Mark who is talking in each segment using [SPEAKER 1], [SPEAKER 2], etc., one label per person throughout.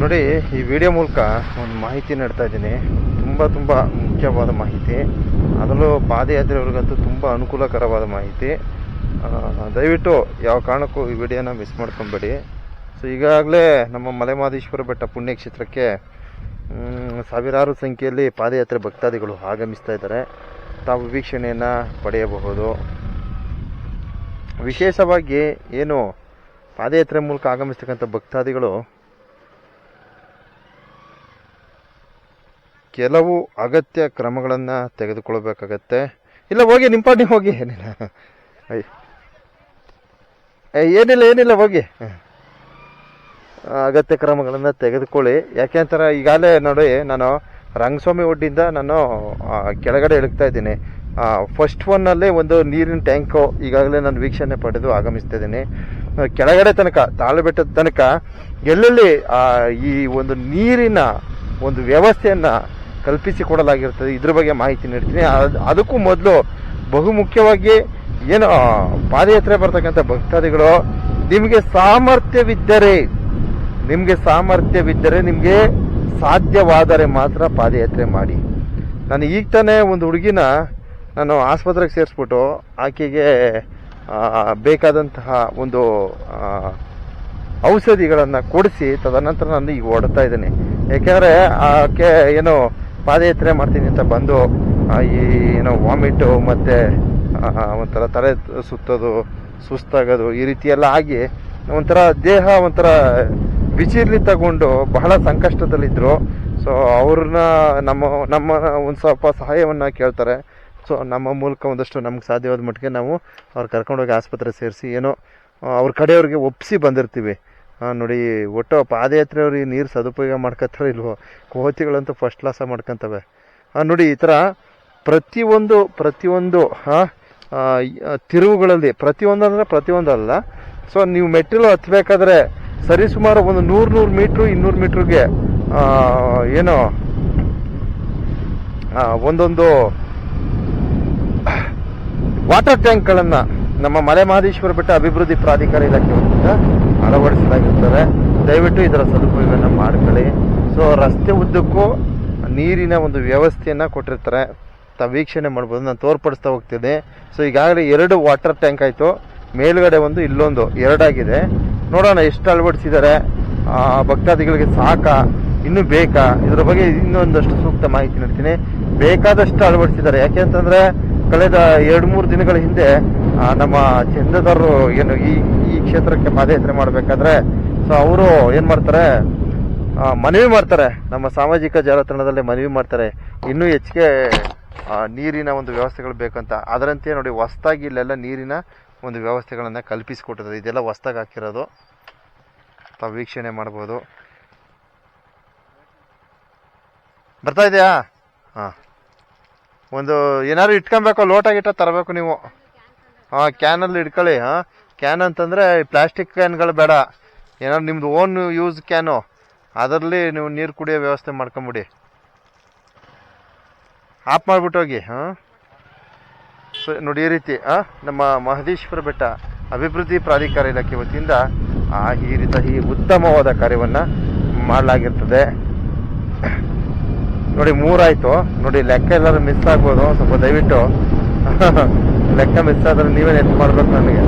[SPEAKER 1] ನೋಡಿ, ಈ ವಿಡಿಯೋ ಮೂಲಕ ಒಂದು ಮಾಹಿತಿ ನೀಡ್ತಾ ಇದ್ದೀನಿ. ತುಂಬ ತುಂಬ ಮುಖ್ಯವಾದ ಮಾಹಿತಿ. ಅದರಲ್ಲೂ ಪಾದಯಾತ್ರೆಯವ್ರಿಗಂತೂ ತುಂಬ ಅನುಕೂಲಕರವಾದ ಮಾಹಿತಿ. ದಯವಿಟ್ಟು ಯಾವ ಕಾರಣಕ್ಕೂ ಈ ವಿಡಿಯೋನ ಮಿಸ್ ಮಾಡ್ಕೊಬೇಡಿ. ಸೊ ಈಗಾಗಲೇ ನಮ್ಮ ಮಲೆಮಾದೇಶ್ವರ ಬೆಟ್ಟ ಪುಣ್ಯಕ್ಷೇತ್ರಕ್ಕೆ ಸಾವಿರಾರು ಸಂಖ್ಯೆಯಲ್ಲಿ ಪಾದಯಾತ್ರೆ ಭಕ್ತಾದಿಗಳು ಆಗಮಿಸ್ತಾ ಇದ್ದಾರೆ. ತಾವು ವೀಕ್ಷಣೆಯನ್ನು ಪಡೆಯಬಹುದು. ವಿಶೇಷವಾಗಿ ಏನು ಪಾದಯಾತ್ರೆ ಮೂಲಕ ಆಗಮಿಸ್ತಕ್ಕಂಥ ಭಕ್ತಾದಿಗಳು ಕೆಲವು ಅಗತ್ಯ ಕ್ರಮಗಳನ್ನು ತೆಗೆದುಕೊಳ್ಬೇಕಾಗತ್ತೆ. ಇಲ್ಲ, ಹೋಗಿ, ನಿಂಪಾಡಿ, ಹೋಗಿ. ಏನಿಲ್ಲ. ಏನಿಲ್ಲ ಏನಿಲ್ಲ, ಹೋಗಿ. ಅಗತ್ಯ ಕ್ರಮಗಳನ್ನು ತೆಗೆದುಕೊಳ್ಳಿ. ಯಾಕೆ ಅಂತಾರೆ, ಈಗಾಗಲೇ ನೋಡಿ, ನಾನು ರಂಗಸ್ವಾಮಿ ಒಡ್ಡಿಂದ ನಾನು ಕೆಳಗಡೆ ಇಳುಕ್ತಾ ಇದ್ದೀನಿ. ಫಸ್ಟ್ ಒನ್ನಲ್ಲಿ ಒಂದು ನೀರಿನ ಟ್ಯಾಂಕು ಈಗಾಗಲೇ ನಾನು ವೀಕ್ಷಣೆ ಪಡೆದು ಆಗಮಿಸ್ತಾ ಇದ್ದೀನಿ. ಕೆಳಗಡೆ ತನಕ ತಾಳುಬೆಟ್ಟದ ತನಕ, ಎಲ್ಲೆಲ್ಲಿ ಈ ಒಂದು ನೀರಿನ ಒಂದು ವ್ಯವಸ್ಥೆಯನ್ನ ಕಲ್ಪಿಸಿಕೊಡಲಾಗಿರ್ತದೆ ಇದ್ರ ಬಗ್ಗೆ ಮಾಹಿತಿ ನೀಡ್ತೀನಿ. ಅದ್- ಅದಕ್ಕೂ ಮೊದಲು ಬಹುಮುಖ್ಯವಾಗಿ ಏನು ಪಾದಯಾತ್ರೆ ಬರ್ತಕ್ಕಂಥ ಭಕ್ತಾದಿಗಳು, ನಿಮಗೆ ಸಾಮರ್ಥ್ಯವಿದ್ದರೆ ನಿಮಗೆ ಸಾಮರ್ಥ್ಯವಿದ್ದರೆ ನಿಮಗೆ ಸಾಧ್ಯವಾದರೆ ಮಾತ್ರ ಪಾದಯಾತ್ರೆ ಮಾಡಿ. ನಾನು ಈಗ ತಾನೇ ಒಂದು ಹುಡುಗಿನ ನಾನು ಆಸ್ಪತ್ರೆಗೆ ಸೇರಿಸ್ಬಿಟ್ಟು ಆಕೆಗೆ ಬೇಕಾದಂತಹ ಒಂದು ಔಷಧಿಗಳನ್ನು ಕೊಡಿಸಿ ತದನಂತರ ನಾನು ಈಗ ಹೊಡ್ತಾ ಇದ್ದೀನಿ. ಯಾಕೆಂದರೆ ಆಕೆ ಏನೋ ಪಾದಯಾತ್ರೆ ಮಾಡ್ತೀನಿ ಅಂತ ಬಂದು ಈ, ಏನೋ ವಾಮಿಟು ಮತ್ತು ಒಂಥರ ತಲೆ ಸುತ್ತೋದು, ಸುಸ್ತಾಗೋದು, ಈ ರೀತಿ ಎಲ್ಲ ಆಗಿ ಒಂಥರ ದೇಹ ಒಂಥರ ಬಿಸಿಲಿ ತಗೊಂಡು ಬಹಳ ಸಂಕಷ್ಟದಲ್ಲಿದ್ದರು ಸೊ ಅವ್ರನ್ನ ನಮ್ಮ ನಮ್ಮ ಒಂದು ಸ್ವಲ್ಪ ಸಹಾಯವನ್ನು ಕೇಳ್ತಾರೆ. ಸೊ ನಮ್ಮ ಮೂಲಕ ಒಂದಷ್ಟು ನಮ್ಗೆ ಸಾಧ್ಯವಾದ ಮಟ್ಟಿಗೆ ನಾವು ಅವ್ರು ಕರ್ಕೊಂಡೋಗಿ ಆಸ್ಪತ್ರೆ ಸೇರಿಸಿ ಏನೋ, ಅವ್ರ ಕಡೆಯವ್ರಿಗೆ ಒಪ್ಪಿಸಿ ಬಂದಿರ್ತೀವಿ. ನೋಡಿ, ಒಟ್ಟು ಪಾದಯಾತ್ರೆ ಅವ್ರಿಗೆ ನೀರು ಸದುಪಯೋಗ ಮಾಡ್ಕೊತಾರೋ ಇಲ್ವೋ? ಕೋತಿಗಳಂತೂ ಫಸ್ಟ್ ಕ್ಲಾಸ ಮಾಡ್ಕೊತವೆ. ನೋಡಿ, ಈ ಥರ ಪ್ರತಿಯೊಂದು ಪ್ರತಿಯೊಂದು ತಿರುವುಗಳಲ್ಲಿ, ಪ್ರತಿಯೊಂದು ಅಂದರೆ ಪ್ರತಿಯೊಂದು ಅಲ್ಲ. ಸೊ ನೀವು ಮೆಟ್ಟಿಲು ಹತ್ಬೇಕಾದ್ರೆ ಸರಿಸುಮಾರು ಒಂದು ನೂರು ನೂರು ಮೀಟ್ರು, ಇನ್ನೂರು ಮೀಟ್ರಿಗೆ ಏನು ಒಂದೊಂದು, ವಾಟರ್ ಟ್ಯಾಂಕ್ಗಳನ್ನು ನಮ್ಮ ಮಲೆ ಮಹದೇಶ್ವರ ಬೆಟ್ಟ ಅಭಿವೃದ್ಧಿ ಪ್ರಾಧಿಕಾರ ಇಲಾಖೆ ವತಿಯಿಂದ ಅಳವಡಿಸಲಾಗಿರ್ತಾರೆ ದಯವಿಟ್ಟು ಇದರ ಸದುಪಯೋಗವನ್ನು ಮಾಡ್ಕೊಳ್ಳಿ. ಸೊ ರಸ್ತೆ ಉದ್ದಕ್ಕೂ ನೀರಿನ ಒಂದು ವ್ಯವಸ್ಥೆಯನ್ನು ಕೊಟ್ಟಿರ್ತಾರೆ. ತ ವೀಕ್ಷಣೆ ಮಾಡ್ಬೋದು, ನಾನು ತೋರ್ಪಡಿಸ್ತಾ ಹೋಗ್ತಿದ್ದೆ. ಸೊ ಈಗಾಗಲೇ ಎರಡು ವಾಟರ್ ಟ್ಯಾಂಕ್ ಆಯಿತು. ಮೇಲ್ಗಡೆ ಒಂದು, ಇಲ್ಲೊಂದು, ಎರಡಾಗಿದೆ. ನೋಡೋಣ, ಎಷ್ಟು ಅಳವಡಿಸಿದ್ದಾರೆ. ಭಕ್ತಾದಿಗಳಿಗೆ ಸಾಕಾ. ಇನ್ನೂ ಬೇಕಾ? ಇದ್ರ ಬಗ್ಗೆ ಇನ್ನೊಂದಷ್ಟು ಸೂಕ್ತ ಮಾಹಿತಿ ನೀಡ್ತೀನಿ. ಬೇಕಾದಷ್ಟು ಅಳವಡಿಸಿದ್ದಾರೆ. ಯಾಕೆ ಅಂತಂದ್ರೆ, ಕಳೆದ ಎರಡು ಮೂರು ದಿನಗಳ ಹಿಂದೆ ನಮ್ಮ ಚಂದದಾರರು ಏನು ಈ ಈ ಕ್ಷೇತ್ರಕ್ಕೆ ಪಾದಯಾತ್ರೆ ಮಾಡಬೇಕಾದ್ರೆ, ಸೊ ಅವರು ಏನು ಮಾಡ್ತಾರೆ? ಮನವಿ ಮಾಡ್ತಾರೆ. ನಮ್ಮ ಸಾಮಾಜಿಕ ಜಾಲತಾಣದಲ್ಲಿ ಮನವಿ ಮಾಡ್ತಾರೆ. ಇನ್ನೂ ಹೆಚ್ಚಿಗೆ ನೀರಿನ ಒಂದು ವ್ಯವಸ್ಥೆಗಳು ಬೇಕಂತ. ಅದರಂತೆ ನೋಡಿ, ಹೊಸ್ದಾಗಿ ಇಲ್ಲೆಲ್ಲ ನೀರಿನ ಒಂದು ವ್ಯವಸ್ಥೆಗಳನ್ನು ಕಲ್ಪಿಸಿಕೊಟ್ಟಿದ್ದಾರೆ. ಇದೆಲ್ಲ ಹೊಸ್ದಾಗಿ ಹಾಕಿರೋದು. ತಾವು ವೀಕ್ಷಣೆ ಮಾಡ್ಬೋದು. ಬರ್ತಾ ಇದೆಯಾ? ಹಾಂ. ಒಂದು ಏನಾದ್ರು ಇಟ್ಕೊಬೇಕು, ಲೋಟ ಗಿಟ ತರಬೇಕು ನೀವು. ಹಾಂ, ಕ್ಯಾನಲ್ಲಿ ಇಟ್ಕೊಳ್ಳಿ, ಹಾಂ. ಕ್ಯಾನ್ ಅಂತಂದರೆ ಪ್ಲಾಸ್ಟಿಕ್ ಕ್ಯಾನ್ಗಳು ಬೇಡ. ಏನಾದ್ರು ನಿಮ್ಮದು ಓನ್ ಯೂಸ್ ಕ್ಯಾನು, ಅದರಲ್ಲಿ ನೀವು ನೀರು ಕುಡಿಯೋ ವ್ಯವಸ್ಥೆ ಮಾಡ್ಕೊಂಬಿಡಿ. ಆಫ್ ಮಾಡ್ಬಿಟ್ಟು ಹೋಗಿ, ಹಾಂ. ಸೊ, ನೋಡಿ ಈ ರೀತಿ ಹಾಂ ನಮ್ಮ ಮಹದೇಶ್ವರ ಬೆಟ್ಟ ಅಭಿವೃದ್ಧಿ ಪ್ರಾಧಿಕಾರ ಇಲಾಖೆ ವತಿಯಿಂದ ಈ ರೀತಿ ಈ ಉತ್ತಮವಾದ ಕಾರ್ಯವನ್ನು ಮಾಡಲಾಗಿರ್ತದೆ. ನೋಡಿ ಮೂರಾಯಿತು. ನೋಡಿ ಲೆಕ್ಕ ಎಲ್ಲಾದ್ರೂ ಮಿಸ್ ಆಗ್ಬೋದು, ಸ್ವಲ್ಪ ದಯವಿಟ್ಟು. ಲೆಕ್ಕ ಮಿಸ್ ಆದ್ರೆ ನೀವೇ ನೆಟ್ ಮಾಡ್ಬೇಕು ನನಗೆ.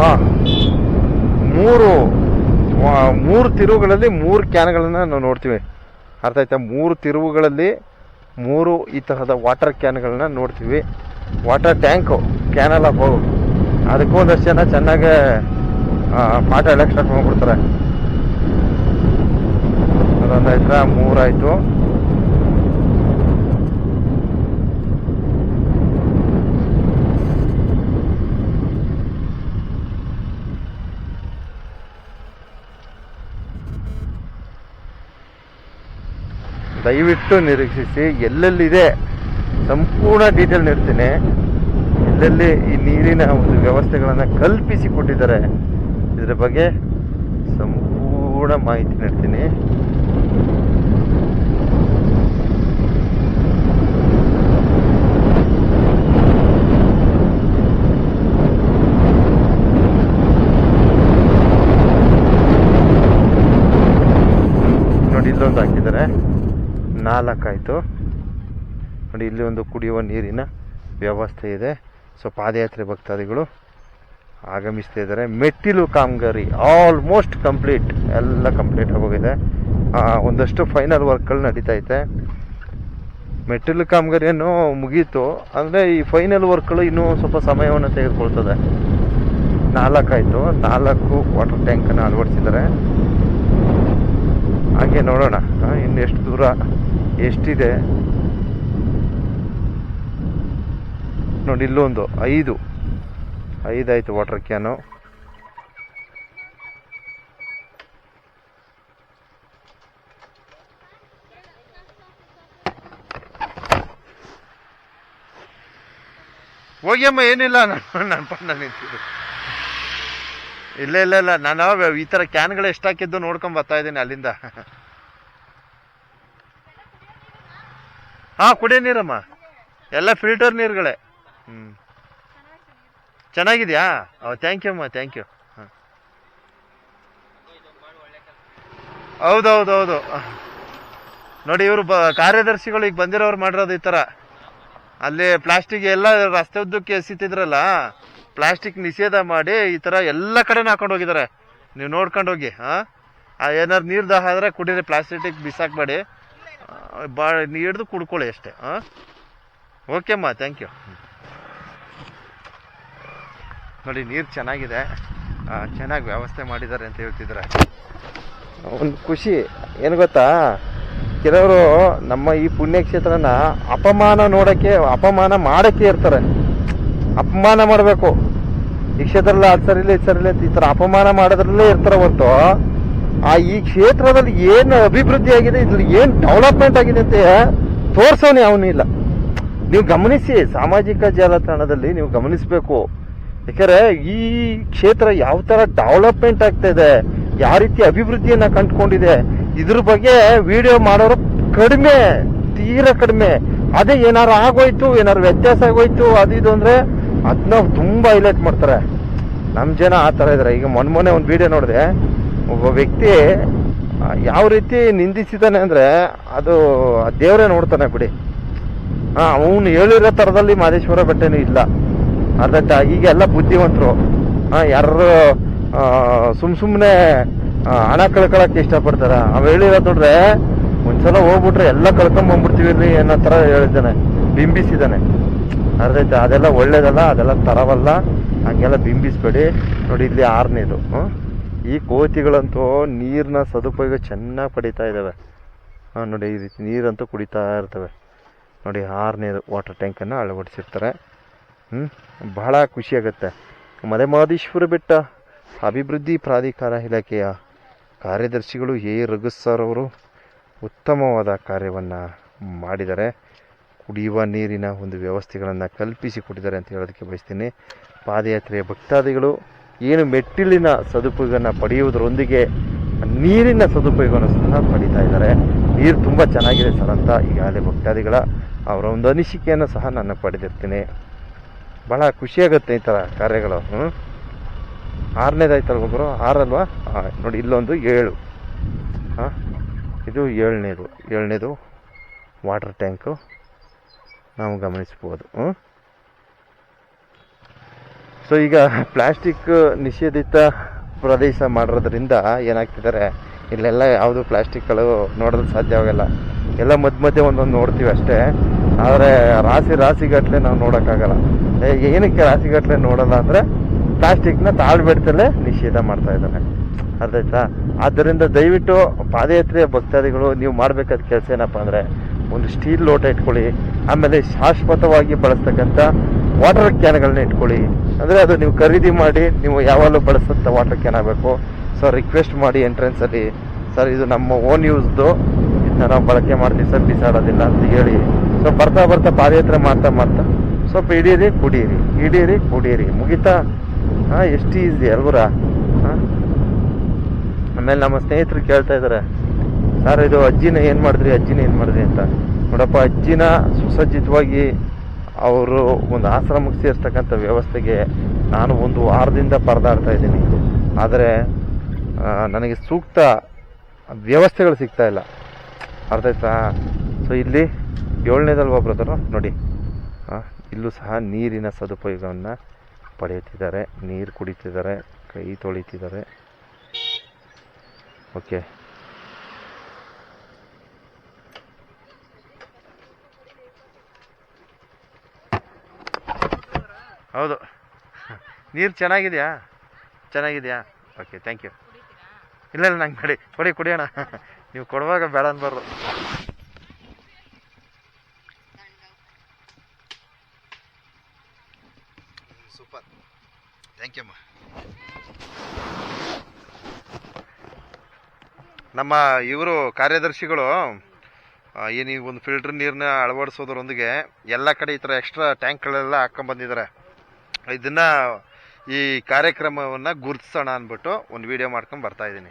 [SPEAKER 1] ಹಾ. ಮೂರು ಮೂರು ತಿರುವುಗಳಲ್ಲಿ ಮೂರು ಕ್ಯಾನ್ಗಳನ್ನ ನಾವು ನೋಡ್ತೀವಿ. ಅರ್ಥ ಆಯ್ತಾ? ಮೂರು ತಿರುವುಗಳಲ್ಲಿ ಮೂರು ಈ ತರಹದ ವಾಟರ್ ಕ್ಯಾನ್ಗಳನ್ನ ನೋಡ್ತೀವಿ. ವಾಟರ್ ಟ್ಯಾಂಕು ಕ್ಯಾನಲ್ಲ ಹೋಗು. ಅದಕ್ಕೂ ಒಂದಷ್ಟು ಜನ ಚೆನ್ನಾಗೆ ಪಾಠ ಸ್ಟಾರ್ಟ್ ಮಾಡ್ಬಿಡ್ತಾರೆ ಅದೊಂದಾಯ್ತಾ ಮೂರಾಯಿತು. ದಯವಿಟ್ಟು ನಿರೀಕ್ಷಿಸಿ, ಎಲ್ಲೆಲ್ಲಿದೆ, ಸಂಪೂರ್ಣ ಡೀಟೇಲ್ ನೀಡ್ತೀನಿ. ಎಲ್ಲೆಲ್ಲಿ ಈ ನೀರಿನ ಒಂದು ವ್ಯವಸ್ಥೆಗಳನ್ನು ಕಲ್ಪಿಸಿ ಕೊಟ್ಟಿದ್ದಾರೆ ಇದರ ಬಗ್ಗೆ ಸಂಪೂರ್ಣ ಮಾಹಿತಿ ನೀಡ್ತೀನಿ. ನಾಲ್ಕಾಯಿತು. ನೋಡಿ, ಇಲ್ಲಿ ಒಂದು ಕುಡಿಯುವ ನೀರಿನ ವ್ಯವಸ್ಥೆ ಇದೆ. ಸೊ, ಪಾದಯಾತ್ರೆ ಭಕ್ತಾದಿಗಳು ಆಗಮಿಸ್ತಾ ಇದ್ದಾರೆ. ಮೆಟ್ಟಿಲು ಕಾಮಗಾರಿ ಆಲ್ಮೋಸ್ಟ್ ಕಂಪ್ಲೀಟ್ ಎಲ್ಲ ಕಂಪ್ಲೀಟ್ ಆಗೋಗಿದೆ. ಒಂದಷ್ಟು ಫೈನಲ್ ವರ್ಕ್ಗಳು ನಡೀತಾ ಐತೆ. ಮೆಟ್ಟಿಲು ಕಾಮಗಾರಿಯನ್ನು ಮುಗೀತು. ಅಂದರೆ, ಈ ಫೈನಲ್ ವರ್ಕ್ಗಳು ಇನ್ನೂ ಸ್ವಲ್ಪ ಸಮಯವನ್ನು ತೆಗೆದುಕೊಳ್ತದೆ. ನಾಲ್ಕಾಯಿತು. ನಾಲ್ಕು ವಾಟರ್ ಟ್ಯಾಂಕನ್ನು ಅಳವಡಿಸಿದ್ದಾರೆ. ಹಾಗೆ ನೋಡೋಣ. ಇನ್ನು ಎಷ್ಟು ದೂರ ಎಷ್ಟಿದೆ? ನೋಡಿ, ಇಲ್ಲೊಂದು, ಐದು. ಐದಾಯ್ತು ವಾಟರ್ ಕ್ಯಾನು ಹೋಗ್ಯಮ್ಮ, ಏನಿಲ್ಲ, ನಾನು ನನ್ನ ಪಣ್ಣ ನಿಂತಿದ್ದು. ಇಲ್ಲ ಇಲ್ಲ ಇಲ್ಲ, ನಾನು ಈ ಥರ ಕ್ಯಾನ್ಗಳು ಎಷ್ಟು ಹಾಕಿದ್ದು ನೋಡ್ಕೊಂಡ್ ಬರ್ತಾ ಇದ್ದೀನಿ ಅಲ್ಲಿಂದ. ಹಾಂ, ಕುಡಿಯೋ ನೀರಮ್ಮ. ಎಲ್ಲ ಫಿಲ್ಟರ್ ನೀರುಗಳೇ. ಹ್ಞೂ ಚೆನ್ನಾಗಿದ್ಯಾ? ಓ ಥ್ಯಾಂಕ್ ಯು ಅಮ್ಮ ಥ್ಯಾಂಕ್ ಯು ಹಾಂ ಹೌದೌದೌದು. ನೋಡಿ, ಇವರು ಬ, ಕಾರ್ಯದರ್ಶಿಗಳು ಈಗ ಬಂದಿರೋರು ಮಾಡಿರೋದು ಈ ಥರ ಅಲ್ಲಿ ಪ್ಲಾಸ್ಟಿಕ್ ಎಲ್ಲ ರಸ್ತೆ ಉದ್ದಕ್ಕೆ ಎಸಿತಿದ್ರಲ್ಲ ಪ್ಲಾಸ್ಟಿಕ್ ನಿಷೇಧ ಮಾಡಿ ಈ ಥರ ಎಲ್ಲ ಕಡೆನೂ ಹಾಕೊಂಡು ಹೋಗಿದ್ದಾರೆ. ನೀವು ನೋಡ್ಕೊಂಡು ಹೋಗಿ, ಹಾಂ? ಏನಾದ್ರು ನೀರು ದಾಹ ಆದರೆ ಕುಡೀರಿ ಪ್ಲಾಸ್ಟಿಕ್ ಬಿಸಾಕ್ಬೇಡಿ. ಬಾ ಹಿಡಿದು ಕುಡ್ಕೊಳ್ಳಿ ಅಷ್ಟೇ ಹಾಂ ಓಕೆ ಅಮ್ಮ ಥ್ಯಾಂಕ್ ಯು ನೋಡಿ, ನೀರು ಚೆನ್ನಾಗಿದೆ. ಚೆನ್ನಾಗಿ ವ್ಯವಸ್ಥೆ ಮಾಡಿದ್ದಾರೆ ಅಂತ ಹೇಳ್ತಿದ್ದಾರೆ ಒಂದು ಖುಷಿ, ಏನು ಗೊತ್ತಾ? ಕೆಲವರು ನಮ್ಮ ಈ ಪುಣ್ಯಕ್ಷೇತ್ರನ ಅಪಮಾನ ನೋಡೋಕ್ಕೆ, ಅಪಮಾನ ಮಾಡೋಕ್ಕೆ ಇರ್ತಾರೆ. ಅಪಮಾನ ಮಾಡಬೇಕು. ಈ ಕ್ಷೇತ್ರದಲ್ಲಿ ಅದು ಸರಿಲ್ಲ ಇದು ಈ ಥರ ಅಪಮಾನ ಮಾಡೋದ್ರಲ್ಲೇ ಇರ್ತಾರೆ ಹೊರತು. ಆ ಈ ಕ್ಷೇತ್ರದಲ್ಲಿ ಏನು ಅಭಿವೃದ್ಧಿ ಆಗಿದೆ, ಇದ್ರಲ್ಲಿ ಏನು ಡೆವಲಪ್ಮೆಂಟ್ ಆಗಿದೆ ಅಂತ ತೋರ್ಸೋನೆ ಅವನು ಇಲ್ಲ. ನೀವು ಗಮನಿಸಿ, ಸಾಮಾಜಿಕ ಜಾಲತಾಣದಲ್ಲಿ ನೀವು ಗಮನಿಸಬೇಕು. ಯಾಕಂದ್ರೆ ಈ ಕ್ಷೇತ್ರ ಯಾವ ತರ ಡೆವಲಪ್ಮೆಂಟ್ ಆಗ್ತಾ ಇದೆ, ಯಾವ ರೀತಿ ಅಭಿವೃದ್ಧಿಯನ್ನ ಕಂಡುಕೊಂಡಿದೆ, ಇದ್ರ ಬಗ್ಗೆ ವಿಡಿಯೋ ಮಾಡೋರು ಕಡಿಮೆ, ತೀರಾ ಕಡಿಮೆ. ಅದೇ ಏನಾರು ಆಗೋಯ್ತು, ಏನಾರು ವ್ಯತ್ಯಾಸ ಆಗೋಯ್ತು, ಅದು ಇದು ಅಂದ್ರೆ ಅದನ್ನ ತುಂಬಾ ಹೈಲೈಟ್ ಮಾಡ್ತಾರೆ. ನಮ್ಮ ಜನ ಆ ತರ ಇದಾರೆ. ಈಗ ಮೊನ್ನೆ ಮೊನ್ನೆ ಒಂದು ವಿಡಿಯೋ ನೋಡಿದೆ. ಒಬ್ಬ ವ್ಯಕ್ತಿ ಯಾವ ರೀತಿ ನಿಂದಿಸಿದಾನೆ ಅಂದರೆ ಅದು ದೇವರೇ ನೋಡ್ತಾನೆ ಬಿಡಿ. ಹಾಂ ಅವನು ಹೇಳಿರೋ ತರದಲ್ಲಿ ಮಾದೇಶ್ವರ ಬೆಟ್ಟನೂ ಇಲ್ಲ. ಅದಟ್ಟ ಈಗ ಎಲ್ಲ ಬುದ್ಧಿವಂತರು ಹಾಂ ಯಾರು ಸುಮ್ ಸುಮ್ಮನೆ ಹಣ ಕಳ್ಕೊಳಕ್ಕೆ ಇಷ್ಟಪಡ್ತಾರೆ. ಅವ್ ಹೇಳಿರೋ ನೋಡ್ರೆ ಒಂದ್ಸಲ ಹೋಗ್ಬಿಟ್ರೆ ಎಲ್ಲ ಕಳ್ಕೊಂಬಂದ್ಬಿಡ್ತೀವಿ ಅನ್ನೋ ತರ ಹೇಳಿದ್ದಾನೆ. ಬಿಂಬಿಸಿದಾನೆ ಅರ್ಧೈತೆ ಅದೆಲ್ಲ ಒಳ್ಳೇದಲ್ಲ, ಅದೆಲ್ಲ ತರವಲ್ಲ. ಹಂಗೆಲ್ಲ ಬಿಂಬಿಸ್ಬೇಡಿ. ನೋಡಿ, ಇಲ್ಲಿ ಆರನೇದು. ಹ್ಮ್? ಈ ಕೋತಿಗಳಂತೂ ನೀರಿನ ಸದುಪಯೋಗ ಚೆನ್ನಾಗಿ ಪಡಿತಾ ಇದ್ದಾವೆ ಹಾಂ ನೋಡಿ, ಈ ರೀತಿ ನೀರಂತೂ ಕುಡಿತಾ ಇರ್ತವೆ. ನೋಡಿ ಆರನೇದು ವಾಟರ್ ಟ್ಯಾಂಕನ್ನು ಅಳವಡಿಸಿರ್ತಾರೆ. ಹ್ಞೂ ಬಹಳ ಖುಷಿಯಾಗುತ್ತೆ ಮಲೆಮಹದೇಶ್ವರ ಬೆಟ್ಟ, ಅಭಿವೃದ್ಧಿ ಪ್ರಾಧಿಕಾರ ಇಲಾಖೆಯ ಕಾರ್ಯದರ್ಶಿಗಳು ಎ. ರಘು ಸರ್ ಅವರು ಉತ್ತಮವಾದ ಕಾರ್ಯವನ್ನು ಮಾಡಿದ್ದಾರೆ. ಕುಡಿಯುವ ನೀರಿನ ಒಂದು ವ್ಯವಸ್ಥೆಗಳನ್ನು ಕಲ್ಪಿಸಿ ಕೊಟ್ಟಿದ್ದಾರೆ ಅಂತ ಹೇಳೋದಕ್ಕೆ ಬಯಸ್ತೀನಿ. ಪಾದಯಾತ್ರೆಯ ಭಕ್ತಾದಿಗಳು ಏನು ಮೆಟ್ಟಿಲಿನ ಸದುಪಯೋಗನ ಪಡೆಯುವುದರೊಂದಿಗೆ ನೀರಿನ ಸದುಪಯೋಗವನ್ನು ಸಹ ಪಡಿತಾ ಇದ್ದಾರೆ. ನೀರು ತುಂಬ ಚೆನ್ನಾಗಿದೆ ಸರ್ ಅಂತ ಈಗಾಗಲೇ ಭಕ್ತಾದಿಗಳ ಅವರ ಒಂದು ಅನಿಸಿಕೆಯನ್ನು ಸಹ ನಾನು ಪಡೆದಿರ್ತೀನಿ. ಭಾಳ ಖುಷಿಯಾಗುತ್ತೆ ಈ ಥರ ಕಾರ್ಯಗಳು. ಹ್ಞೂ ಆರನೇದಾಯ್ತಲ್ವ ಒಬ್ಬರು ಆರಲ್ವಾ? ನೋಡಿ, ಇಲ್ಲೊಂದು ಏಳು. ಹಾಂ ಇದು ಏಳನೇದು. ಏಳನೇದು ವಾಟರ್ ಟ್ಯಾಂಕು ನಾವು ಗಮನಿಸ್ಬೋದು. ಹ್ಞೂ ಸೊ ಈಗ ಪ್ಲಾಸ್ಟಿಕ್ ನಿಷೇಧಿತ ಪ್ರದೇಶ ಮಾಡಿರೋದ್ರಿಂದ ಏನಾಗ್ತಿದ್ದಾರೆ ಇಲ್ಲೆಲ್ಲ ಯಾವುದು ಪ್ಲಾಸ್ಟಿಕ್ಗಳು ನೋಡೋದು ಸಾಧ್ಯವಾಗಲ್ಲ ಎಲ್ಲ ಮಧ್ಯ ಮಧ್ಯೆ ಒಂದೊಂದು ನೋಡ್ತೀವಿ ಅಷ್ಟೇ. ಆದರೆ ರಾಶಿ ರಾಶಿಗಟ್ಟಲೆ ನಾವು ನೋಡೋಕ್ಕಾಗಲ್ಲ. ಏನಕ್ಕೆ ರಾಶಿಗಟ್ಟಲೆ ನೋಡೋಲ್ಲ ಅಂದರೆ ಪ್ಲಾಸ್ಟಿಕ್ನ ತಾಳ್ಬೆಡ್ತಲ್ಲೇ ನಿಷೇಧ ಮಾಡ್ತಾ ಇದ್ದಾರೆ. ಅರ್ಥಾಯ್ತಾ ಆದ್ದರಿಂದ ದಯವಿಟ್ಟು ಪಾದಯಾತ್ರೆಯ ಭಕ್ತಾದಿಗಳು, ನೀವು ಮಾಡಬೇಕಾದ ಕೆಲಸ ಏನಪ್ಪ ಅಂದರೆ, ಒಂದು ಸ್ಟೀಲ್ ಲೋಟ ಇಟ್ಕೊಳ್ಳಿ. ಆಮೇಲೆ ಶಾಶ್ವತವಾಗಿ ಬಳಸ್ತಕ್ಕಂಥ ವಾಟರ್ ಕ್ಯಾನ್ಗಳನ್ನ ಇಟ್ಕೊಳ್ಳಿ. ಅಂದರೆ ಅದು ನೀವು ಖರೀದಿ ಮಾಡಿ, ನೀವು ಯಾವಾಗಲೂ ಬಳಸುತ್ತೆ ವಾಟರ್ ಕ್ಯಾನ್ ಆಗಬೇಕು. ಸೊ ರಿಕ್ವೆಸ್ಟ್ ಮಾಡಿ ಎಂಟ್ರೆನ್ಸಲ್ಲಿ ಸರ್ ಇದು ನಮ್ಮ ಓನ್ ಯೂಸ್ದು ಇದನ್ನ ನಾವು ಬಳಕೆ ಮಾಡ್ತೀವಿ. ಸರ್ ಬಿಸಾಡೋದಿಲ್ಲ ಅಂತ ಹೇಳಿ. ಸೊ ಬರ್ತಾ ಬರ್ತಾ ಪಾದಯಾತ್ರೆ ಮಾಡ್ತಾ ಮಾಡ್ತಾ. ಸ್ವಲ್ಪ ಹಿಡೀರಿ, ಕುಡೀರಿ. ಹಿಡೀರಿ, ಕುಡೀರಿ. ಮುಗಿತಾ? ಹಾಂ, ಎಷ್ಟು ಈಸಿ ಅಲ್ವರ ಹಾಂ? ಆಮೇಲೆ ನಮ್ಮ ಸ್ನೇಹಿತರು ಕೇಳ್ತಾ ಇದ್ದಾರೆ ಸರ್ ಇದು ಅಜ್ಜಿನ ಏನು ಮಾಡಿದ್ರಿ? ಅಜ್ಜಿನ ಏನು ಮಾಡಿದ್ರಿ ಅಂತ. ನೋಡಪ್ಪ, ಅಜ್ಜಿನ ಸುಸಜ್ಜಿತವಾಗಿ ಅವರು ಒಂದು ಆಶ್ರಮಕ್ಕೆ ಸೇರಿಸ್ತಕ್ಕಂಥ ವ್ಯವಸ್ಥೆಗೆ ನಾನು ಒಂದು ವಾರದಿಂದ ಪರದಾಡ್ತಾ ಇದ್ದೀನಿ. ಆದರೆ ನನಗೆ ಸೂಕ್ತ ವ್ಯವಸ್ಥೆಗಳು ಸಿಗ್ತಾ ಇಲ್ಲ. ಅರ್ಥ ಆಯ್ತಾ? ಸೊ ಇಲ್ಲಿ ಏಳನೇದಲ್ವಾ ಬ್ರದರು ನೋಡಿ. ಇಲ್ಲೂ ಸಹ ನೀರಿನ ಸದುಪಯೋಗವನ್ನು ಪಡೆಯುತ್ತಿದ್ದಾರೆ. ನೀರು ಕುಡಿತಿದ್ದಾರೆ. ಕೈ ತೊಳಿತಿದ್ದಾರೆ. ಓಕೆ ಹೌದು. ನೀರು ಚೆನ್ನಾಗಿದೆಯಾ? ಚೆನ್ನಾಗಿದೆಯಾ? ಓಕೆ ಥ್ಯಾಂಕ್ ಯು ಇಲ್ಲ ಇಲ್ಲ, ನಂಗೆ ಮಾಡಿ ಕೊಡಿ, ಕುಡಿಯೋಣ. ನೀವು ಕೊಡುವಾಗ ಬೇಡ ಅನ್ಬಾರ್ದು. ಸೂಪರ್ ಥ್ಯಾಂಕ್ ಯು ನಮ್ಮ ಇವರು ಕಾರ್ಯದರ್ಶಿಗಳು ಏನು ಒಂದು ಫಿಲ್ಟರ್ ನೀರನ್ನ ಅಳವಡಿಸೋದ್ರೊಂದಿಗೆ ಎಲ್ಲ ಕಡೆ ಈ ಥರ ಎಕ್ಸ್ಟ್ರಾ ಟ್ಯಾಂಕ್ಗಳೆಲ್ಲ ಹಾಕೊಂಡ್ಬಂದಿದ್ದಾರೆ ಇದನ್ನ ಈ ಕಾರ್ಯಕ್ರಮವನ್ನು ಗುರುತಿಸೋಣ ಅಂದ್ಬಿಟ್ಟು ಒಂದು ವಿಡಿಯೋ ಮಾಡ್ಕೊಂಡು ಬರ್ತಾ ಇದ್ದೀನಿ.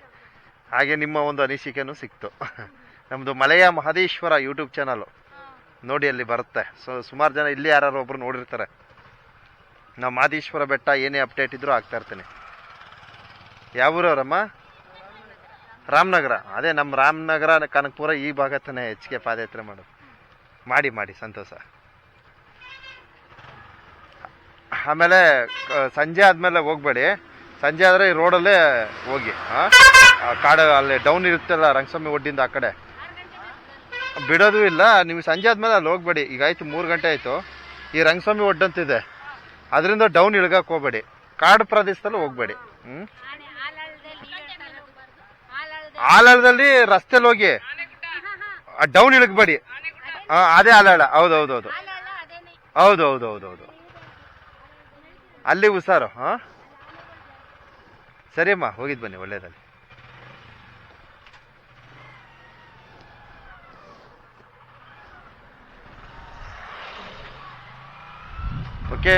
[SPEAKER 1] ಹಾಗೆ ನಿಮ್ಮ ಒಂದು ಅನಿಸಿಕೆನೂ ಸಿಕ್ತು. ನಮ್ಮದು ಮಲೆಯ ಮಹದೇಶ್ವರ ಯೂಟ್ಯೂಬ್ ಚಾನಲು ನೋಡಿ ಅಲ್ಲಿ ಬರುತ್ತೆ. ಸೊ ಸುಮಾರು ಜನ ಇಲ್ಲಿ ಯಾರು ಒಬ್ರು ನೋಡಿರ್ತಾರೆ. ನಾವು ಮಹದೇಶ್ವರ ಬೆಟ್ಟ ಏನೇ ಅಪ್ಡೇಟ್ ಇದ್ರೂ ಆಗ್ತಾ ಇರ್ತೀನಿ. ಯಾವ ಊರವರಮ್ಮ ರಾಮನಗರ. ಅದೇ ನಮ್ಮ ರಾಮನಗರ, ಕನಕಪುರ ಈ ಭಾಗ ತಾನೇ ಹೆಚ್ಚಿಗೆ ಪಾದಯಾತ್ರೆ ಮಾಡೋದು ಮಾಡಿ ಮಾಡಿ, ಸಂತೋಷ. ಆಮೇಲೆ ಸಂಜೆ ಆದಮೇಲೆ ಹೋಗ್ಬೇಡಿ. ಸಂಜೆ ಆದರೆ ಈ ರೋಡಲ್ಲೇ ಹೋಗಿ ಕಾಡು ಅಲ್ಲಿ ಡೌನ್ ಇರುತ್ತಲ್ಲ ರಂಗಸ್ವಾಮಿ ಒಡ್ಡಿಂದ ಆ ಕಡೆ. ಬಿಡೋದು ಇಲ್ಲ ನೀವು ಸಂಜೆ ಆದಮೇಲೆ ಅಲ್ಲಿ ಹೋಗ್ಬೇಡಿ. ಈಗ ಆಯ್ತು ಮೂರು ಗಂಟೆ ಆಯಿತು. ಈ ರಂಗಸ್ವಾಮಿ ಒಡ್ಡಂತಿದೆ. ಅದರಿಂದ ಡೌನ್ ಇಳ್ಗಕ್ಕೆ ಹೋಗ್ಬೇಡಿ. ಕಾಡು ಪ್ರದೇಶದಲ್ಲಿ ಹೋಗ್ಬೇಡಿ ಹ್ಞೂ ಆಲಳದಲ್ಲಿ ರಸ್ತೆಲಿ ಹೋಗಿ ಡೌನ್ ಇಳಗಬೇಡಿ. ಅದೇ ಆಲಾಳ ಹೌದು ಹೌದು ಹೌದು ಹೌದು ಹೌದು ಹೌದು ಹೌದು ಅಲ್ಲಿ ಹುಷಾರು, ಹಾ? ಸರಿ ಅಮ್ಮ ಹೋಗಿದ್ ಬನ್ನಿ ಒಳ್ಳೇದಲ್ಲಿ ಓಕೆ.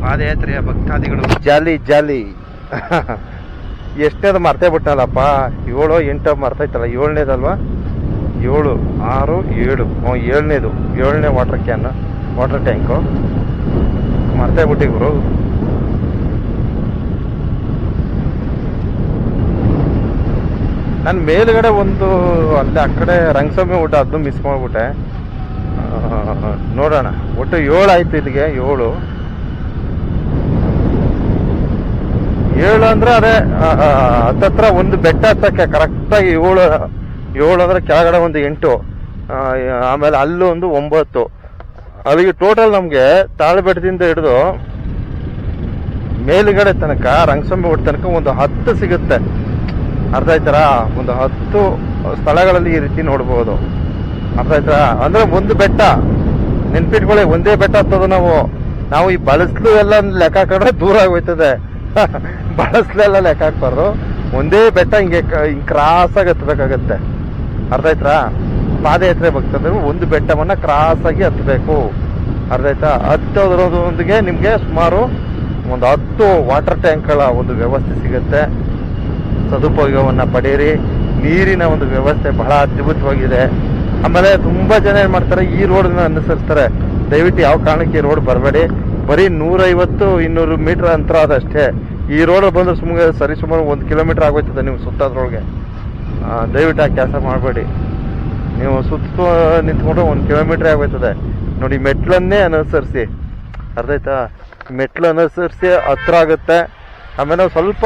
[SPEAKER 1] ಪಾದಯಾತ್ರೆಯ ಭಕ್ತಾದಿಗಳು. ಜಾಲಿ ಜಾಲಿ. ಎಷ್ಟನೇದು ಮರ್ತೇ ಬಿಟ್ಟಲ್ಲಪ್ಪ. ಏಳು, ಎಂಟು ಮರ್ತೈತಲ್ಲ, ಏಳನೇದಲ್ವಾ? ಏಳು, ಆರು, ಏಳು. ಹ್ಞೂ, ಏಳನೇದು. ಏಳನೇ ವಾಟರ್ ಕ್ಯಾನ್, ವಾಟರ್ ಟ್ಯಾಂಕು. ಮರ್ತೇ ಬಿಟ್ಟಿ ಗುರು ನಾನು ಮೇಲ್ಗಡೆ ಒಂದು, ಅಲ್ಲಿ ಆ ಕಡೆ ರಂಗಸ್ವಾಮಿ ಊಟ ಅದನ್ನು ಮಿಸ್ ಮಾಡ್ಬಿಟ್ಟೆ. ನೋಡೋಣ. ಒಟ್ಟು ಏಳು ಆಯ್ತು ಇದಕ್ಕೆ ಏಳು. ಏಳು ಅಂದ್ರೆ ಅದೇ ಹತ್ತತ್ರ ಒಂದು ಬೆಟ್ಟ ಹತ್ತಕ್ಕೆ, ಕರೆಕ್ಟಾಗಿ ಏಳು ಏಳು ಅಂದ್ರೆ ಕೆಳಗಡೆ ಒಂದು ಎಂಟು ಆಮೇಲೆ ಅಲ್ಲೂ ಒಂದು ಒಂಬತ್ತು. ಅಲ್ಲಿಗೆ ಟೋಟಲ್ ನಮಗೆ ತಾಳ್ಬೆಟ್ಟದಿಂದ ಹಿಡಿದು ಮೇಲುಗಡೆ ತನಕ, ರಂಗಸಂಬೆ ತನಕ ಒಂದು ಹತ್ತು ಸಿಗುತ್ತೆ. ಅರ್ಥ ಆಯ್ತಾರ? ಒಂದು ಹತ್ತು ಸ್ಥಳಗಳಲ್ಲಿ ಈ ರೀತಿ ನೋಡ್ಬೋದು. ಅರ್ಥ ಆಯ್ತಾ ಅಂದ್ರೆ ಒಂದು ಬೆಟ್ಟ. ನೆನ್ಪಿಟ್ಕೊಳ್ಳಿ, ಒಂದೇ ಬೆಟ್ಟ ಹತ್ತೋದು ನಾವು. ನಾವು ಈ ಬಳಸ್ಲು ಎಲ್ಲ ಲೆಕ್ಕ ಹಾಕೊಂಡ್ರೆ ದೂರ ಆಗೋಯ್ತದೆ. ಬಳಸ್ಲು ಎಲ್ಲ ಲೆಕ್ಕ ಹಾಕ್ಬಾರ್ದು. ಒಂದೇ ಬೆಟ್ಟ ಹಿಂಗೆ ಹಿಂಗೆ ಕ್ರಾಸ್ ಆಗಿ ಹತ್ಬೇಕಾಗತ್ತೆ ಅರ್ಥ ಆಯ್ತಾ ಪಾದಯಾತ್ರೆ ಭಕ್ತರು ಒಂದು ಬೆಟ್ಟವನ್ನ ಕ್ರಾಸ್ ಆಗಿ ಹತ್ತಬೇಕು. ಅರ್ಧಾಯ್ತಾ ಹತ್ತೋದ್ರೊಂದಿಗೆ ನಿಮಗೆ ಸುಮಾರು ಒಂದು ಹತ್ತು ವಾಟರ್ ಟ್ಯಾಂಕ್ಗಳ ಒಂದು ವ್ಯವಸ್ಥೆ ಸಿಗುತ್ತೆ. ಸದುಪಯೋಗವನ್ನು ಪಡೆಯಿರಿ ನೀರಿನ ಒಂದು ವ್ಯವಸ್ಥೆ ಬಹಳ ಅದ್ಭುತವಾಗಿದೆ. ಆಮೇಲೆ ತುಂಬಾ ಜನ ಏನು ಮಾಡ್ತಾರೆ, ಈ ರೋಡ್ ಅನುಸರಿಸ್ತಾರೆ. ದಯವಿಟ್ಟು ಯಾವ ಕಾರಣಕ್ಕೆ ರೋಡ್ ಬರಬೇಡಿ. ಬರೀ ನೂರೈವತ್ತು ಇನ್ನೂರು ಮೀಟರ್ ಅಂತರ ಅದಷ್ಟೇ ಈ ರೋಡ್ ಬಂದ್ರೆ ಸುಮ್ಮನೆ ಸರಿ ಸುಮಾರು ಒಂದು ಕಿಲೋಮೀಟರ್ ಆಗೋಯ್ತದೆ ನೀವು ಸುತ್ತೋದ್ರೊಳಗೆ. ದಯವಿಟ್ಟು ಆ ಕೆಲಸ ಮಾಡಬೇಡಿ. ನೀವು ಸುತ್ತ ನಿಂತ್ಕೊಂಡ್ರೆ ಒಂದು ಕಿಲೋಮೀಟರ್ ಆಗೋಯ್ತದೆ. ನೋಡಿ, ಮೆಟ್ಲನ್ನೇ ಅನುಸರಿಸಿ. ಅರ್ಥ ಆಯ್ತಾ? ಮೆಟ್ಲು ಅನುಸರಿಸಿ ಹತ್ರ ಆಗುತ್ತೆ. ಆಮೇಲೆ ಸ್ವಲ್ಪ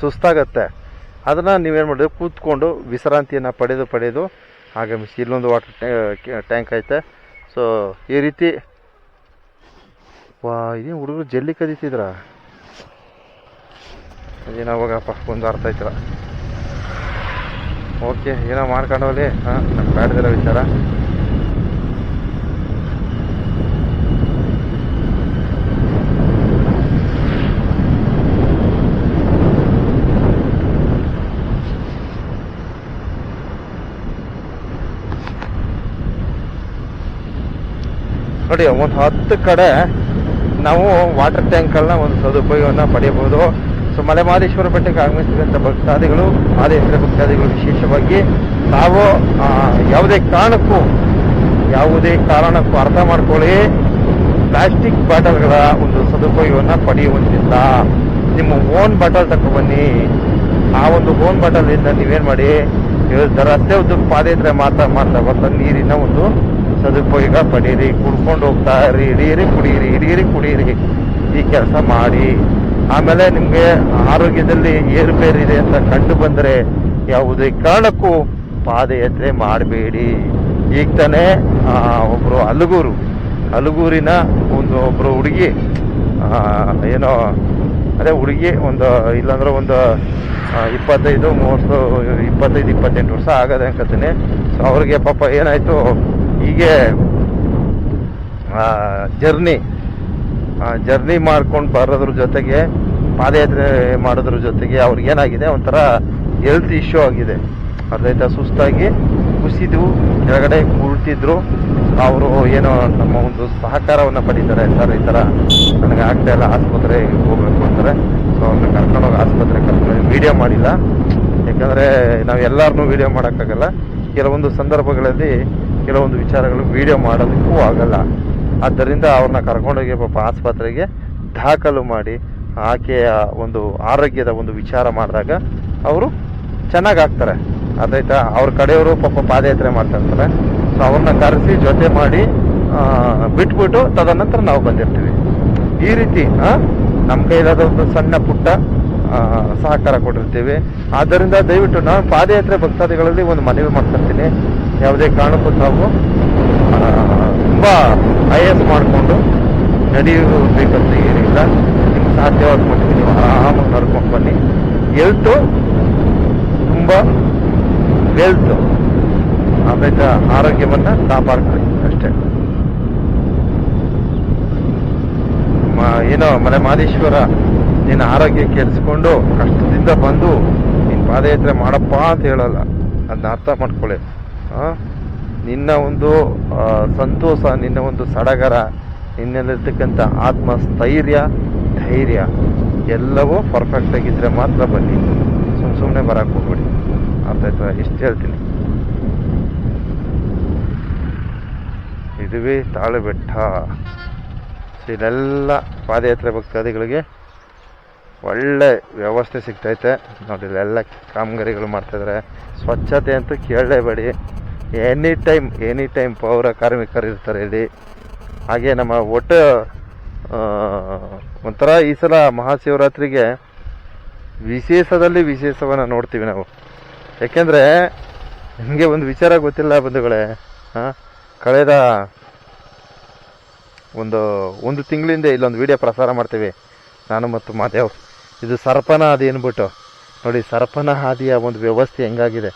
[SPEAKER 1] ಸುಸ್ತಾಗತ್ತೆ. ಅದನ್ನು ನೀವೇನು ಮಾಡಿದ್ರೆ? ಕೂತ್ಕೊಂಡು ವಿಶ್ರಾಂತಿಯನ್ನು ಪಡೆದು ಪಡೆದು ಆಗಮಿಸಿ. ಇಲ್ಲೊಂದು ವಾಟರ್ ಟ್ಯಾಂಕ್ ಐತೆ. ಸೊ ಈ ರೀತಿ ವಾ, ಇದೇನು ಹುಡುಗರು ಜಲ್ಲಿ ಕದೀತಿದ್ರ? ಅದೇನಾವಾಗಪ್ಪ ಒಂದು ಅರ್ಥ ಆಯ್ತಲ್ಲ. ಓಕೆ, ಏನೋ ಮಾಡ್ಕೊಂಡವಲ್ಲಿ ಹಾಂ ನಮ್ಮ ಬ್ಯಾಡ್ದಿರೋ ವಿಚಾರ. ನೋಡಿ, ಒಂದು ಹತ್ತು ಕಡೆ ನಾವು ವಾಟರ್ ಟ್ಯಾಂಕಲ್ನ ಒಂದು ಸದುಪಯೋಗವನ್ನು ಪಡೆಯಬಹುದು. ಸೊ ಮಲೆಮಾದೇಶ್ವರ ಬೆಟ್ಟಕ್ಕೆ ಆಗಮಿಸಿದಂಥ ಭಕ್ತಾದಿಗಳು ಮಹದೇಶ್ವರ ಭಕ್ತಾದಿಗಳು ವಿಶೇಷವಾಗಿ, ತಾವು ಯಾವುದೇ ಕಾರಣಕ್ಕೂ ಯಾವುದೇ ಕಾರಣಕ್ಕೂ ಅರ್ಥ ಮಾಡ್ಕೊಳ್ಳಿ ಪ್ಲಾಸ್ಟಿಕ್ ಬಾಟಲ್ಗಳ ಒಂದು ಸದುಪಯೋಗವನ್ನು ಪಡೆಯುವಂತಿಲ್ಲ ನಿಮ್ಮ ಓನ್ ಬಾಟಲ್ ಬನ್ನಿ. ಆ ಒಂದು ಓನ್ ಬಾಟಲ್ ಇಂದ ನೀವೇನ್ ಮಾಡಿ ರಸ್ತೆ ಉದ್ದಕ್ಕೆ ಪಾದಯಾತ್ರೆ ಮಾಡ್ತಾ ಮಾತ್ರ ಬರ್ತಾ ನೀರಿನ ಒಂದು ಸದುಪಯೋಗ ಪಡೀರಿ. ಕುಡ್ಕೊಂಡು ಹೋಗ್ತಾ ಇರಿ ಹಿಡಿಯಿರಿ ಕುಡಿಯಿರಿ ಹಿಡಿಯಿರಿ ಕುಡಿಯಿರಿ ಈ ಕೆಲಸ ಮಾಡಿ. ಆಮೇಲೆ ನಿಮಗೆ ಆರೋಗ್ಯದಲ್ಲಿ ಏರುಪೇರಿದೆ ಅಂತ ಕಂಡು ಬಂದರೆ ಯಾವುದೇ ಕಾರಣಕ್ಕೂ ಪಾದಯಾತ್ರೆ ಮಾಡಬೇಡಿ. ಈಗ ತಾನೇ ಆ, ಒಬ್ರು ಅಲಗೂರು ಅಲಗೂರಿನ ಒಂದು ಒಬ್ಬರು ಹುಡುಗಿ ಏನೋ ಅದೇ ಹುಡುಗಿ ಒಂದು ಇಲ್ಲಾಂದ್ರೆ ಒಂದು ಇಪ್ಪತ್ತೈದು ಮೂವತ್ತು ಇಪ್ಪತ್ತೈದು ಇಪ್ಪತ್ತೆಂಟು ವರ್ಷ ಆಗದೆ ಅನ್ಕೋತೀನಿ ಸೊ ಅವ್ರಿಗೆ ಪಾಪ ಏನಾಯ್ತು ಹೀಗೆ ಜರ್ನಿ ಜರ್ನಿ ಮಾಡ್ಕೊಂಡು ಬರೋದ್ರ ಜೊತೆಗೆ ಪಾದಯಾತ್ರೆ ಮಾಡೋದ್ರ ಜೊತೆಗೆ ಅವ್ರಿಗೆ ಏನಾಗಿದೆ, ಒಂಥರ ಹೆಲ್ತ್ ಇಶ್ಯೂ ಆಗಿದೆ. ಅರ್ಧೈತ ಸುಸ್ತಾಗಿ ಕುಸಿದು ಕೆಳಗಡೆ ಕುಳ್ತಿದ್ರು. ಅವರು ಏನೋ ನಮ್ಮ ಒಂದು ಸಹಕಾರವನ್ನು ಪಡೀತಾರೆ ಸರ್ ಈ ಥರ ನನಗೆ ಆಗ್ತಾ ಇಲ್ಲ, ಆಸ್ಪತ್ರೆಗೆ ಹೋಗ್ಬೇಕು ಅಂತಾರೆ. ಸೊ ಅವ್ರನ್ನ ಕರ್ಕೊಂಡೋಗಿ ಆಸ್ಪತ್ರೆ ಕರ್ಕೊಂಡು ವೀಡಿಯೋ ಮಾಡಿಲ್ಲ. ಯಾಕಂದರೆ ನಾವು ಎಲ್ಲರನ್ನೂ ವೀಡಿಯೋ ಮಾಡೋಕ್ಕಾಗಲ್ಲ. ಕೆಲವೊಂದು ಸಂದರ್ಭಗಳಲ್ಲಿ ಕೆಲವೊಂದು ವಿಚಾರಗಳು ವೀಡಿಯೋ ಮಾಡೋದಕ್ಕೂ ಆಗಲ್ಲ. ಆದ್ದರಿಂದ ಅವ್ರನ್ನ ಕರ್ಕೊಂಡೋಗಿ ಪಾಪ ಆಸ್ಪತ್ರೆಗೆ ದಾಖಲು ಮಾಡಿ ಆಕೆಯ ಒಂದು ಆರೋಗ್ಯದ ಒಂದು ವಿಚಾರ ಮಾಡಿದಾಗ ಅವರು ಚೆನ್ನಾಗಿ ಆಗ್ತಾರೆ ಅದಾಯ್ತಾ? ಅವ್ರ ಕಡೆಯವರು ಪಾಪ ಪಾದಯಾತ್ರೆ ಮಾಡ್ತಾ ಇರ್ತಾರೆ. ಸೊ ಅವ್ರನ್ನ ಕರೆಸಿ ಜೊತೆ ಮಾಡಿ ಬಿಟ್ಬಿಟ್ಟು ತದನಂತರ ನಾವು ಬಂದಿರ್ತೀವಿ. ಈ ರೀತಿ ನಮ್ಮ ಕೈಲಾದ ಒಂದು ಸಣ್ಣ ಪುಟ್ಟ ಸಹಕಾರ ಕೊಟ್ಟಿರ್ತೀವಿ. ಆದ್ದರಿಂದ ದಯವಿಟ್ಟು ನಾನು ಪಾದಯಾತ್ರೆ ಭಕ್ತಾದಿಗಳಲ್ಲಿ ಒಂದು ಮನವಿ ಮಾಡ್ತಿರ್ತೀನಿ ಯಾವುದೇ ಕಾರಣಕ್ಕೂ ತಾವು ತುಂಬಾ ಐ ಎಸ್ ಮಾಡಿಕೊಂಡು ನಡೆಯಬೇಕಂತ ಏನಿಲ್ಲ. ನಿಮ್ಗೆ ಸಾಧ್ಯವಾದ ಮಟ್ಟಿಗೆ ನೀವು ಆರಾಮಾಗಿ ನಡ್ಕೊಂಡು ಬನ್ನಿ. ಹೆಲ್ತು ತುಂಬ ವೆಲ್ತ್ ಆಮೇಲೆ ಆರೋಗ್ಯವನ್ನ ಕಾಪಾಡ್ಕೊಳ್ಳಿ ಅಷ್ಟೇ. ಏನೋ ಮಲೆ ಮಾದೇಶ್ವರ ನಿನ್ನ ಆರೋಗ್ಯ ಕೆಡಿಸ್ಕೊಂಡು ಕಷ್ಟದಿಂದ ಬಂದು ನೀನು ಪಾದಯಾತ್ರೆ ಮಾಡಪ್ಪ ಅಂತ ಹೇಳಲ್ಲ. ಅದನ್ನ ಅರ್ಥ ಮಾಡ್ಕೊಳ್ಳಿ. ಆ? ನಿನ್ನ ಒಂದು ಸಂತೋಷ, ನಿನ್ನ ಒಂದು ಸಡಗರ ನಿನ್ನಲ್ಲಿರ್ತಕ್ಕಂಥ ಆತ್ಮಸ್ಥೈರ್ಯ, ಧೈರ್ಯ, ಎಲ್ಲವೂ ಪರ್ಫೆಕ್ಟ್ ಆಗಿದ್ರೆ ಮಾತ್ರ ಬನ್ನಿ. ಸುಮ್ಮ ಸುಮ್ಮನೆ ಬರಕ್ಕೆ ಹೋಗ್ಬೇಡಿ. ಅರ್ಥ ಆಯ್ತಾ ಇಷ್ಟು ಹೇಳ್ತೀನಿ. ಇದುವೇ ತಾಳು ಬೆಟ್ಟ ಸೊ ಇದೆಲ್ಲ ಪಾದಯಾತ್ರೆ ಭಕ್ತಾದಿಗಳಿಗೆ ಒಳ್ಳೆ ವ್ಯವಸ್ಥೆ ಸಿಗ್ತೈತೆ. ನೋಡಿ ಇಲ್ಲೆಲ್ಲ ಕಾಮಗಾರಿಗಳು ಮಾಡ್ತಾಯಿದ್ದಾರೆ ಸ್ವಚ್ಛತೆ ಅಂತೂ ಕೇಳಲೇಬೇಡಿ. ಎನಿ ಟೈಮ್ ಎನಿ ಟೈಮ್ ಪೌರ ಕಾರ್ಮಿಕರು ಇರ್ತಾರೆ ಇಲ್ಲಿ. ಹಾಗೆ ನಮ್ಮ ಒಟ್ಟು ಒಂಥರ ಈ ಸಲ ಮಹಾಶಿವರಾತ್ರಿಗೆ ವಿಶೇಷದಲ್ಲಿ ವಿಶೇಷವನ್ನು ನೋಡ್ತೀವಿ ನಾವು. ಯಾಕೆಂದರೆ ನಿಮಗೆ ಒಂದು ವಿಚಾರ ಗೊತ್ತಿಲ್ಲ ಬಂಧುಗಳೇ ಹಾಂ ಕಳೆದ ಒಂದು ಒಂದು ತಿಂಗಳಿಂದ ಇಲ್ಲೊಂದು ವಿಡಿಯೋ ಪ್ರಸಾರ ಮಾಡ್ತೀವಿ. ನಾನು ಮತ್ತು ಮಾದೇವ್. ಇದು ಸರ್ಪನ ಹಾದಿ ಅಂದ್ಬಿಟ್ಟು ನೋಡಿ, ಸರ್ಪನ ಹಾದಿಯ ಒಂದು ವ್ಯವಸ್ಥೆ ಹೆಂಗಾಗಿದೆ.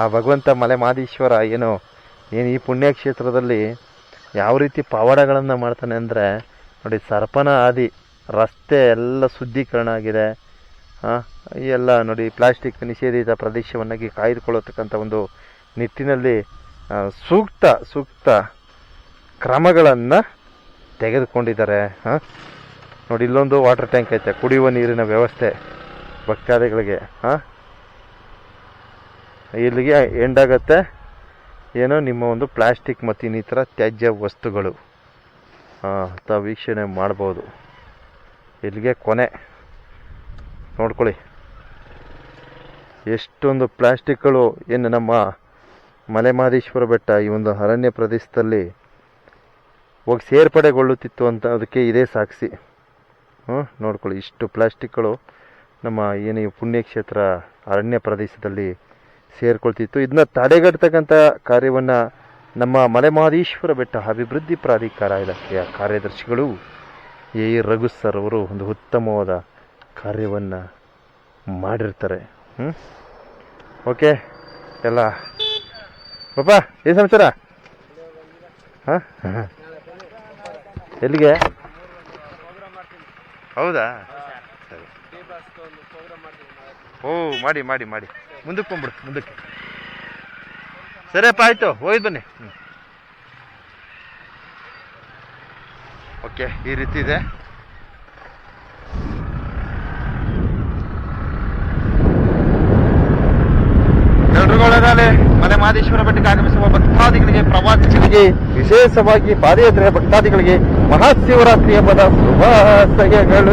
[SPEAKER 1] ಆ ಭಗವಂತ ಮಲೆ ಮಾದೇಶ್ವರ ಏನು ಏನು ಈ ಪುಣ್ಯಕ್ಷೇತ್ರದಲ್ಲಿ ಯಾವ ರೀತಿ ಪವಾಡಗಳನ್ನು ಮಾಡ್ತಾನೆ ಅಂದರೆ, ನೋಡಿ ಸರ್ಪನ ಆದಿ, ರಸ್ತೆ ಎಲ್ಲ ಶುದ್ಧೀಕರಣ ಆಗಿದೆ. ಈ ಎಲ್ಲ ನೋಡಿ ಪ್ಲಾಸ್ಟಿಕ್ ನಿಷೇಧಿತ ಪ್ರದೇಶವನ್ನಾಗಿ ಕಾಯ್ದುಕೊಳ್ಳತಕ್ಕಂಥ ಒಂದು ನಿಟ್ಟಿನಲ್ಲಿ ಸೂಕ್ತ ಸೂಕ್ತ ಕ್ರಮಗಳನ್ನು ತೆಗೆದುಕೊಂಡಿದ್ದಾರೆ. ಹಾಂ ನೋಡಿ ಇಲ್ಲೊಂದು ವಾಟರ್ ಟ್ಯಾಂಕ್ ಐತೆ, ಕುಡಿಯುವ ನೀರಿನ ವ್ಯವಸ್ಥೆ ಭಕ್ತಾದಿಗಳಿಗೆ. ಹಾಂ ಇಲ್ಲಿಗೆ ಆಗುತ್ತೆ ಏನೋ ನಿಮ್ಮ ಒಂದು ಪ್ಲಾಸ್ಟಿಕ್ ಮತ್ತು ಇನ್ನಿತರ ತ್ಯಾಜ್ಯ ವಸ್ತುಗಳು. ತಾವು ವೀಕ್ಷಣೆ ಮಾಡ್ಬೋದು. ಇಲ್ಲಿಗೆ ಕೊನೆ. ನೋಡ್ಕೊಳ್ಳಿ. ಎಷ್ಟೊಂದು ಪ್ಲಾಸ್ಟಿಕ್ಗಳು ಏನು ನಮ್ಮ ಮಲೆಮಹದೇಶ್ವರ ಬೆಟ್ಟ, ಈ ಒಂದು ಅರಣ್ಯ ಪ್ರದೇಶದಲ್ಲಿ ಹೋಗಿ ಸೇರ್ಪಡೆಗೊಳ್ಳುತ್ತಿತ್ತು ಅಂತ ಅದಕ್ಕೆ ಇದೇ ಸಾಕ್ಷಿ. ಹ್ಞೂ ನೋಡ್ಕೊಳ್ಳಿ. ಇಷ್ಟು ಪ್ಲಾಸ್ಟಿಕ್ಗಳು ನಮ್ಮ ಏನು ಪುಣ್ಯಕ್ಷೇತ್ರ ಅರಣ್ಯ ಪ್ರದೇಶದಲ್ಲಿ ಸೇರ್ಕೊಳ್ತಿತ್ತು. ಇದನ್ನ ತಡೆಗಟ್ಟತಕ್ಕಂಥ ಕಾರ್ಯವನ್ನು ನಮ್ಮ ಮಲೆಮಹದೇಶ್ವರ ಬೆಟ್ಟ ಅಭಿವೃದ್ಧಿ ಪ್ರಾಧಿಕಾರ ಇಲಾಖೆಯ ಕಾರ್ಯದರ್ಶಿಗಳು ಎ. ರಘು ಸರ್ ಅವರು ಒಂದು ಉತ್ತಮವಾದ ಕಾರ್ಯವನ್ನು ಮಾಡಿರ್ತಾರೆ. ಹ್ಞೂ ಓಕೆ. ಎಲ್ಲ. ಪಾಪ ಏನು ಸಮಾಚಾರ? ಹಾಂ? ಎಲ್ಲಿಗೆ? ಹೌದಾ? ಸರಿ. ಓ, ಮಾಡಿ ಮಾಡಿ ಮಾಡಿ. ಮುಂದಕ್ಕೆ ಬಂದ್ಬಿಡು ಮುಂದಕ್ಕೆ. ಸರಿಯಪ್ಪ, ಆಯಿತು ಹೋಗಿ ಬನ್ನಿ. ಓಕೆ, ಈ ರೀತಿ ಇದೆ. ಎಲ್ರಿಗೂ ಒಳ್ಳೆದಾಗಲಿ ಮಲೆ ಮಹದೇಶ್ವರ ಬೆಟ್ಟಕ್ಕೆ ಆಗಮಿಸುವ ಭಕ್ತಾದಿಗಳಿಗೆ ಪ್ರವಾಸಿಗರಿಗೆ ವಿಶೇಷವಾಗಿ ಪಾದಯಾತ್ರೆಯ ಭಕ್ತಾದಿಗಳಿಗೆ ಮಹಾಶಿವರಾತ್ರಿ ಹಬ್ಬದ ಶುಭಾಶಯಗಳು.